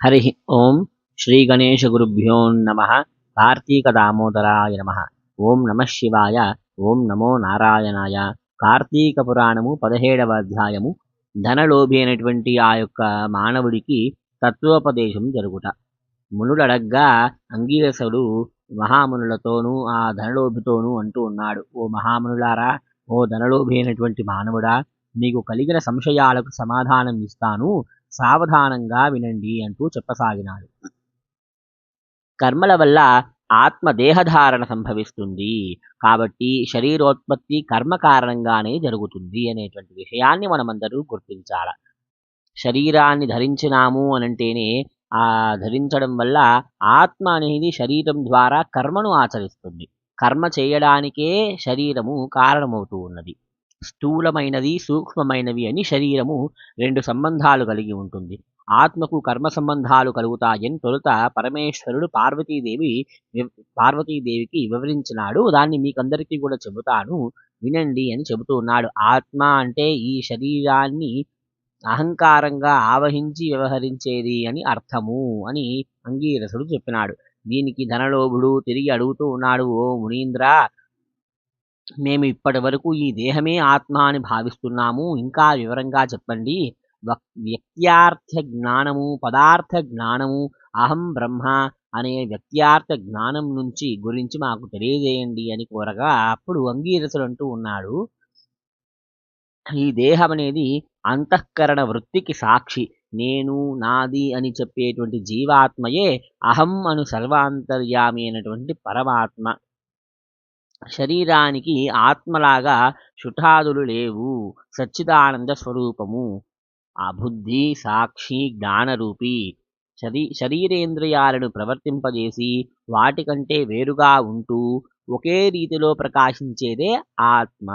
హరి ఓం శ్రీ గణేశగురుభ్యో నమ కార్తీకదామోదరాయ నమ. ఓం నమ శివాయ ఓం నమో నారాయణాయ. కార్తీక పురాణము పదిహేడవ అధ్యాయము. ధనలోభి అయినటువంటి ఆ యొక్క మానవుడికి తత్వోపదేశం జరుగుట. మునుడడగ్గా అంగీరసుడు మహామునులతోనూ ఆ ధనలోభితోనూ అంటూ ఉన్నాడు. ఓ మహామునులారా ఓ ధనలోభి అయినటువంటి మానవుడా నీకు కలిగిన సంశయాలకు సమాధానం ఇస్తాను. సావధానంగా వినండి అంటూ చెప్పసాగినాడు. కర్మల వల్ల ఆత్మ దేహధారణ సంభవిస్తుంది. కాబట్టి శరీరోత్పత్తి కర్మ కారణంగానే జరుగుతుంది అనేటువంటి విషయాన్ని మనమందరూ గుర్తించాల. శరీరాన్ని ధరించినాము అనంటేనే ఆ ధరించడం వల్ల ఆత్మ అనేది శరీరం ద్వారా కర్మను ఆచరిస్తుంది. కర్మ చేయడానికే శరీరము కారణమవుతూ ఉన్నది. స్థూలమైనది సూక్ష్మమైనవి అని శరీరము రెండు సంబంధాలు కలిగి ఉంటుంది. ఆత్మకు కర్మ సంబంధాలు కలుగుతాయని తొలుత పరమేశ్వరుడు పార్వతీదేవి పార్వతీదేవికి వివరించినాడు. దాన్ని మీకందరికీ కూడా చెబుతాను. వినండి అని చెబుతూ ఉన్నాడు. ఆత్మ అంటే ఈ శరీరాన్ని అహంకారంగా ఆవహించి వ్యవహరించేది అని అర్థము అని అంగీరసుడు చెప్పినాడు. దీనికి ధనలోభుడు తిరిగి అడుగుతూ ఉన్నాడు ఓ మునీంద్ర మేము ఇప్పటి వరకు ఈ దేహమే ఆత్మ అని భావిస్తున్నాము. ఇంకా వివరంగా చెప్పండి. వ్యక్త్యార్థ జ్ఞానము పదార్థ జ్ఞానము అహం బ్రహ్మ అనే వ్యక్త్యార్థ జ్ఞానం నుంచి గురించి మాకు తెలియజేయండి అని కోరగా అప్పుడు అంగీరసుడు అంటూ ఉన్నాడు. ఈ దేహం అనేది అంతఃకరణ వృత్తికి సాక్షి. నేను నాది అని చెప్పేటువంటి జీవాత్మయే అహం అను సర్వాంతర్యామి అయినటువంటి పరమాత్మ. శరీరానికి ఆత్మలాగా శుఠాదులు లేవు. సచ్చిదానంద స్వరూపము. ఆ బుద్ధి సాక్షి జ్ఞానరూపి శరీ శరీరేంద్రియాలను ప్రవర్తింపజేసి వాటికంటే వేరుగా ఉంటూ ఒకే రీతిలో ప్రకాశించేదే ఆత్మ.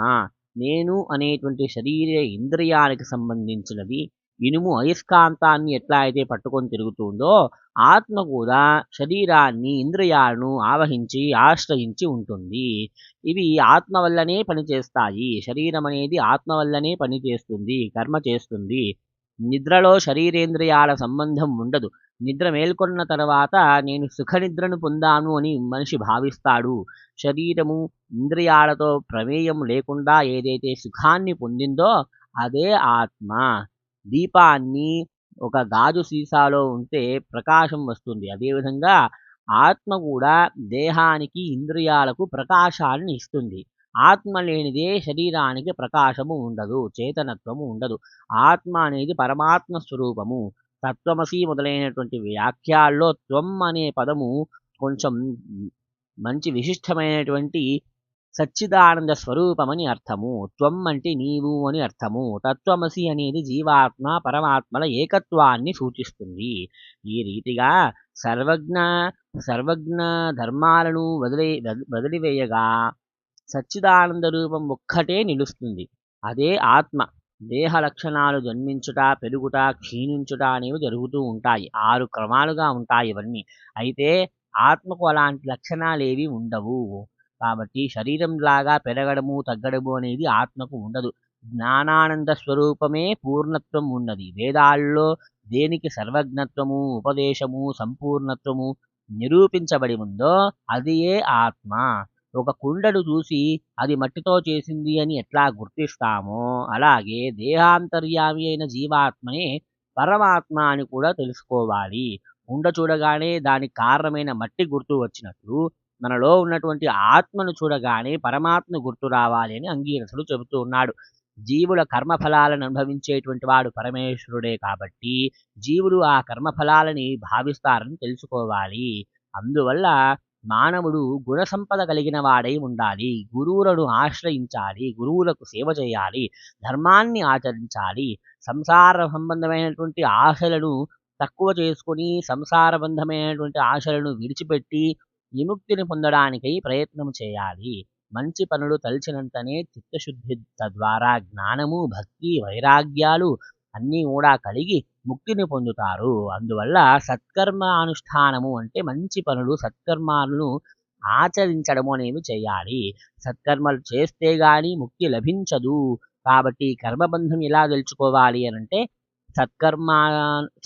నేను అనేటువంటి శరీర ఇంద్రియానికి సంబంధించినది ఇనుము అయస్కాంతాన్ని ఎట్లా అయితే పట్టుకొని తిరుగుతుందో ఆత్మ కూడా శరీరాన్ని ఇంద్రియాలను ఆవహించి ఆశ్రయించి ఉంటుంది. ఇవి ఆత్మ వల్లనే పనిచేస్తాయి. శరీరం అనేది ఆత్మ వల్లనే పనిచేస్తుంది కర్మ చేస్తుంది. నిద్రలో శరీరేంద్రియాల సంబంధం ఉండదు. నిద్ర మేల్కొన్న తర్వాత నేను సుఖ నిద్రను పొందాను అని మనిషి భావిస్తాడు. శరీరము ఇంద్రియాలతో ప్రమేయం లేకుండా ఏదైతే సుఖాన్ని పొందిందో అదే ఆత్మ. దీపాన్ని ఒక గాజు సీసాలో ఉంటే ప్రకాశం వస్తుంది. అదేవిధంగా ఆత్మ కూడా దేహానికి ఇంద్రియాలకు ప్రకాశాన్ని ఇస్తుంది. ఆత్మ లేనిదే శరీరానికి ప్రకాశము ఉండదు చేతనత్వము ఉండదు. ఆత్మ అనేది పరమాత్మ స్వరూపము. తత్వమసి మొదలైనటువంటి వ్యాఖ్యాల్లో త్వం అనే పదము కొంచెం మంచి విశిష్టమైనటువంటి సచ్చిదానంద స్వరూపమని అర్థము. త్వం అంటే నీవు అని అర్థము. తత్వమసి అనేది జీవాత్మ పరమాత్మల ఏకత్వాన్ని సూచిస్తుంది. ఈ రీతిగా సర్వజ్ఞ సర్వజ్ఞ ధర్మాలను వదిలే వదిలివేయగా సచ్చిదానంద రూపం ఒక్కటే నిలుస్తుంది. అదే ఆత్మ. దేహ లక్షణాలు జన్మించుట పెరుగుట క్షీణించుట అనేవి జరుగుతూ ఉంటాయి. ఆరు క్రమాలుగా ఉంటాయి ఇవన్నీ. అయితే ఆత్మకు అలాంటి లక్షణాలు ఏవి ఉండవు. కాబట్టి శరీరంలాగా పెరగడము తగ్గడము అనేది ఆత్మకు ఉండదు. జ్ఞానానంద స్వరూపమే పూర్ణత్వం ఉన్నది. వేదాల్లో దేనికి సర్వజ్ఞత్వము ఉపదేశము సంపూర్ణత్వము నిరూపించబడి ఉందో అదియే ఆత్మ. ఒక కుండను చూసి అది మట్టితో చేసింది అని ఎట్లా గుర్తిస్తామో అలాగే దేహాంతర్యామి అయిన జీవాత్మనే పరమాత్మ అని కూడా తెలుసుకోవాలి. కుండ చూడగానే దానికి కారణమైన మట్టి గుర్తు వచ్చినట్లు మనలో ఉన్నటువంటి ఆత్మను చూడగానే పరమాత్మ గుర్తు రావాలి అని అంగీరసుడు చెబుతూ ఉన్నాడు. జీవుల కర్మఫలాలను అనుభవించేటువంటి వాడు పరమేశ్వరుడే కాబట్టి జీవులు ఆ కర్మఫలాలని భావిస్తారని తెలుసుకోవాలి. అందువల్ల మానవుడు గుణ సంపద కలిగిన వాడై ఉండాలి. గురువులను ఆశ్రయించాలి. గురువులకు సేవ చేయాలి. ధర్మాన్ని ఆచరించాలి. సంసార సంబంధమైనటువంటి ఆశలను తక్కువ చేసుకొని సంసారబంధమైనటువంటి ఆశలను విడిచిపెట్టి విముక్తిని పొందడానికై ప్రయత్నం చేయాలి. మంచి పనులు తలిచినంతనే చిత్తశుద్ధి తద్వారా జ్ఞానము భక్తి వైరాగ్యాలు అన్నీ కూడా కలిగి ముక్తిని పొందుతారు. అందువల్ల సత్కర్మ అనుష్ఠానము అంటే మంచి పనులు సత్కర్మాలను ఆచరించడము అనేవి చేయాలి. సత్కర్మలు చేస్తే గాని ముక్తి లభించదు. కాబట్టి కర్మబంధం ఎలా తెలుసుకోవాలి అని అంటే సత్కర్మా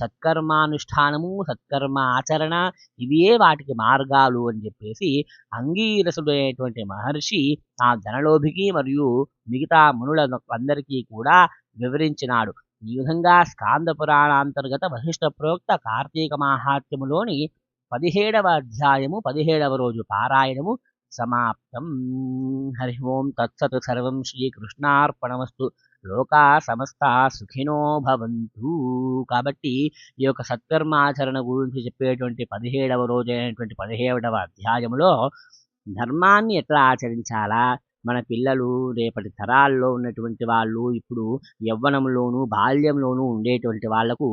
సత్కర్మానుష్ఠానము సత్కర్మ ఆచరణ ఇవే వాటికి మార్గాలు అని చెప్పేసి అంగీరసుడైనటువంటి మహర్షి ఆ ధనలోభికి మరియు మిగతా మునుల అందరికీ కూడా వివరించినాడు. ఈ విధంగా స్కాంద పురాణాంతర్గత వశిష్ఠ ప్రోక్త కార్తీక మాహాత్మ్యములోని పదిహేడవ అధ్యాయము పదిహేడవ రోజు పారాయణము సమాప్తం. హరి ఓం తత్సత్ సర్వం శ్రీకృష్ణార్పణమస్తు లోకా సమస్త సుఖినో భవంతు. కాబట్టి ఈ యొక్క సత్కర్మాచరణ గురించి చెప్పేటువంటి పదిహేడవ రోజు అయినటువంటి పదిహేడవ అధ్యాయములో ధర్మాన్ని ఎట్లా ఆచరించాలా? మన పిల్లలు రేపటి తరాల్లో ఉన్నటువంటి వాళ్ళు ఇప్పుడు యవ్వనంలోనూ బాల్యంలోనూ ఉండేటువంటి వాళ్ళకు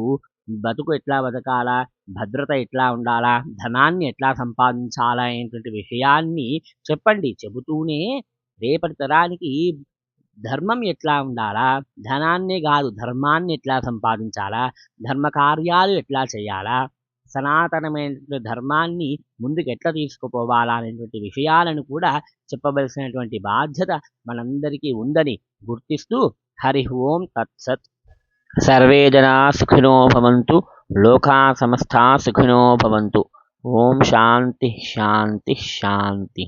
బతుకు ఎట్లా బతకాలా? భద్రత ఎట్లా ఉండాలా? ధనాన్ని ఎట్లా సంపాదించాలా? అనేటువంటి విషయాన్ని చెప్పండి చెబుతూనే రేపటి తరానికి ధర్మం ఎట్లా ఉండాలా? ధనాన్నే కాదు ధర్మాన్ని ఎట్లా సంపాదించాలా? ధర్మ కార్యాలు ఎట్లా చేయాలా? సనాతనమైనటువంటి ధర్మాన్ని ముందుకు ఎట్లా తీసుకుపోవాలా అనేటువంటి విషయాలను కూడా చెప్పవలసినటువంటి బాధ్యత మనందరికీ ఉందని గుర్తిస్తూ హరి ఓం తత్సత్. సర్వే జనా సుఖినో భవంతు లోకా సమస్తా సుఖినో భవంతు. ఓం శాంతి శాంతి శాంతి.